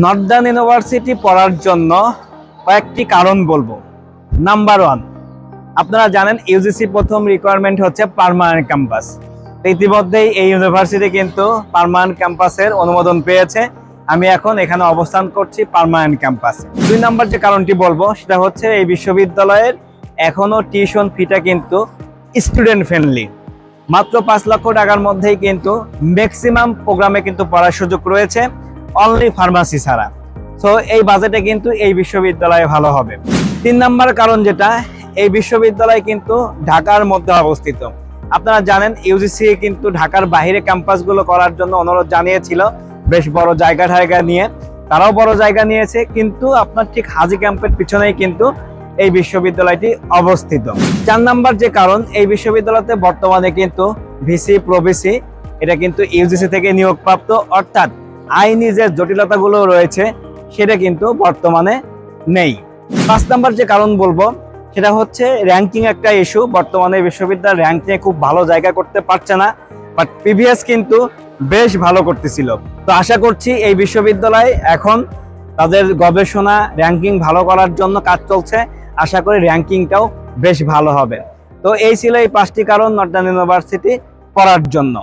Northern university পড়ার জন্য কয়েকটি কারণ বলব। নাম্বার ওয়ান আপনারা জানেন ইউজিসি প্রথম রিকোয়ারমেন্ট হচ্ছে পার্মানেন্ট ক্যাম্পাস ইতিমধ্যেই এই ইউনিভার্সিটি কিন্তু পার্মানেন্ট ক্যাম্পাসের অনুমোদন পেয়েছে। আমি এখন এখানে অবস্থান করছি পার্মানেন্ট ক্যাম্পাসে দুই নাম্বার যে কারণটি বলব, সেটা হচ্ছে এই বিশ্ববিদ্যালয়ের এখনও টিউশন ফিটা কিন্তু স্টুডেন্ট ফ্রেন্ডলি মাত্র পাঁচ লক্ষ টাকার মধ্যেই কিন্তু ম্যাক্সিমাম প্রোগ্রামে কিন্তু পড়ার সুযোগ রয়েছে। অনলি ফার্মাসি ছাড়া। সো এই বাজেটে কিন্তু এই বিশ্ববিদ্যালয়ে ভালো হবে। তিন নাম্বার কারণ যেটা, এই বিশ্ববিদ্যালয় কিন্তু ঢাকার মধ্যে অবস্থিত। আপনারা জানেন ইউজিসি কিন্তু ঢাকার বাইরে ক্যাম্পাসগুলো করার জন্য অনুরোধ জানিয়েছিল। বেশ বড় জায়গা ঠায়গা নিয়ে। তারাও বড় জায়গা নিয়েছে, কিন্তু আপনার ঠিক হাজি ক্যাম্পের পিছনেই কিন্তু এই বিশ্ববিদ্যালয়টি অবস্থিত। চার নাম্বার যে কারণ, এই বিশ্ববিদ্যালয়তে বর্তমানে কিন্তু ভিসি প্রভিসি এটা কিন্তু ইউজিসি থেকে নিয়োগপ্রাপ্ত। অর্থাৎ আইনি যে জটিলতাগুলো রয়েছে, সেটা কিন্তু বর্তমানে নেই। পাঁচ নাম্বার যে কারণ বলব, সেটা হচ্ছে র্যাঙ্কিং একটা ইস্যু বর্তমানে বিশ্ববিদ্যালয় র্যাঙ্কিংয়ে খুব ভালো জায়গা করতে পারছে না বাট প্রিভিয়াস কিন্তু বেশ ভালো করতেছিল। তো আশা করছি এই বিশ্ববিদ্যালয় এখন তাদের গবেষণা র্যাঙ্কিং ভালো করার জন্য কাজ চলছে। আশা করি র্যাঙ্কিংটাও বেশ ভালো হবে। তো এই ছিল এই পাঁচটি কারণ নর্দার্ন ইউনিভার্সিটি পড়ার জন্য।